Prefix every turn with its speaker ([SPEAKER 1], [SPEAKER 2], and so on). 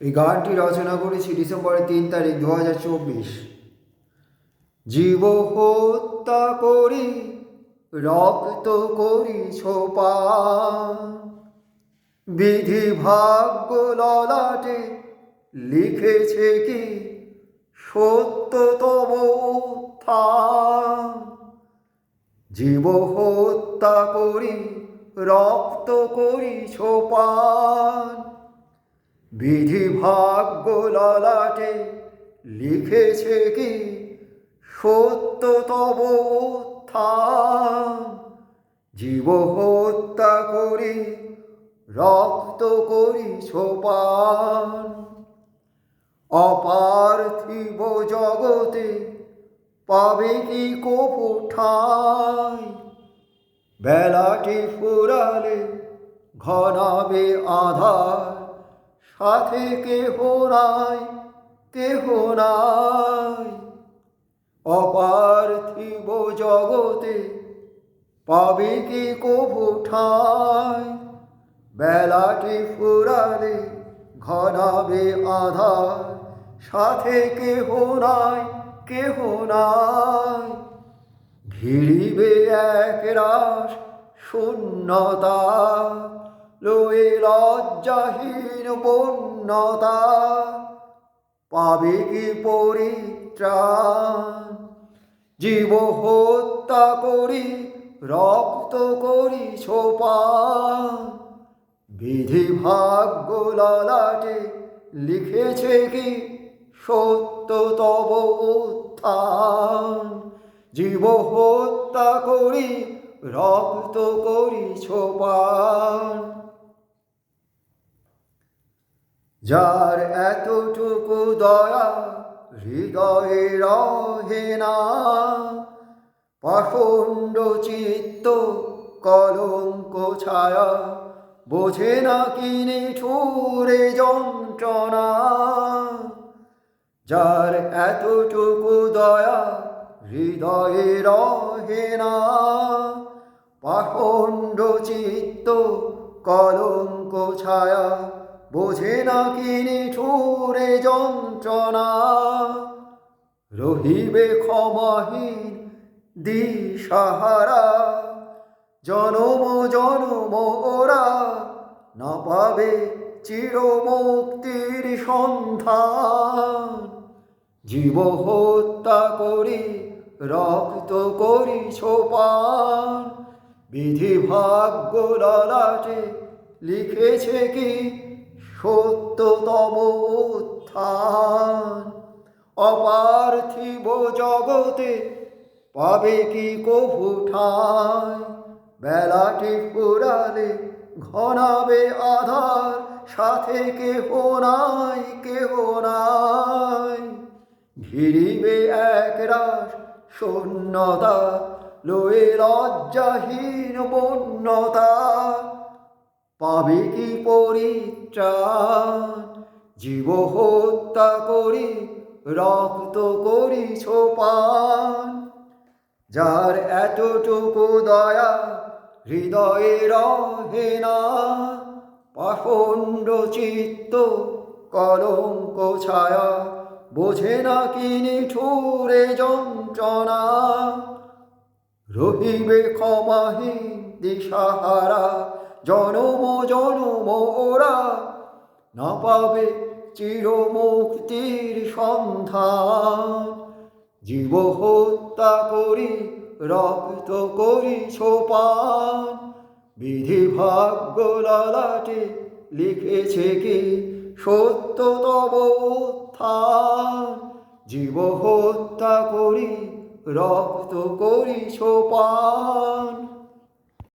[SPEAKER 1] এই গানটি রচনা করেছি ডিসেম্বরের তিন তারিখ দু হাজার চব্বিশ। জীব হত্যা করি, রক্ত করি ছোপা বিধি ভাগ্য ললাটে লিখেছে কি সত্য তব উত্থান? জীব হত্যা করি, রক্ত করি ছোপান বিধি ভাগ্য ললাটে লিখেছে কি? সত্য তব জীব হত্যা করি, রক্ত করি ছোপান অপার্থিব জগতে পাবে কি কপু ঠাই বেলাটি ফুরালে ঘনাবে আধার। সাথে কেহ নাই কেহ নাই। অপার্থিব জগতে পাবে কি কভু ঠাই? বেলাটি ফুরালে ঘনাবে আধার। সাথে কেহ নাই কেহ নাই। ঘিরিবে এক রাস শূন্যতা। লয়ে লজ্জাহীন বন্যতা পাবে কি পরিত্রাণ। জীব হত্যা করি, রক্ত করি ছোপান বিধি ভাগ্য ললাটে লিখেছে কি সত্য তব উত্থান। জীব হত্যা করি, রক্ত করি ছোপান যার এতটুকু দয়া হৃদয়ে রহে না পাষণ্ড চিত্ত, কলঙ্ক ছায়া, বোঝে না কিনে ঠুরে যন্ত্রণা। যার এতটুকু দয়া হৃদয়ে রহে না পাষণ্ড চিত্ত, কলঙ্ক ছায়া বোঝে না কিনি ঠুরে যন্ত্রণা। রহিবে ক্ষমাহীন দিশাহারা। জনম জনম ওরা না পাবে চির মুক্তির সন্ধান। জীব হত্যা করি, রক্ত করি ছোপান বিধি ভাগ্য ললাটে লিখেছে কি সত্যতম উত্থান অপার্থিব জগতে পাবে কি কভু ঠাঁই? বেলাটি ফুরালে ঘনাবে আধার, সাথে কেহ নাই কেহ নাই। ঘিরিবে এক রাস শূন্যতা, লয়ে লজ্জাহীন বন্যতা। পাবে কি পরিত্রাণ? জীব হত্যা করি, রক্ত করি ছোপান যার এতটুকু দয়া হৃদয়ে রহে না, পাষণ্ড চিত্ত কলঙ্ক ছায়া বোঝে না কিনি ঠুরে যন্ত্রণা। রহিবে ক্ষমাহীন দিশাহারা জনম না পাবে চির মুক্তির সন্ধান। জীব হত্যা করি, রক্ত করি ছোপান বিধি ভাগ্য লিখেছে কি? সত্য তব জীব হত্যা করি, রক্ত করি ছোপান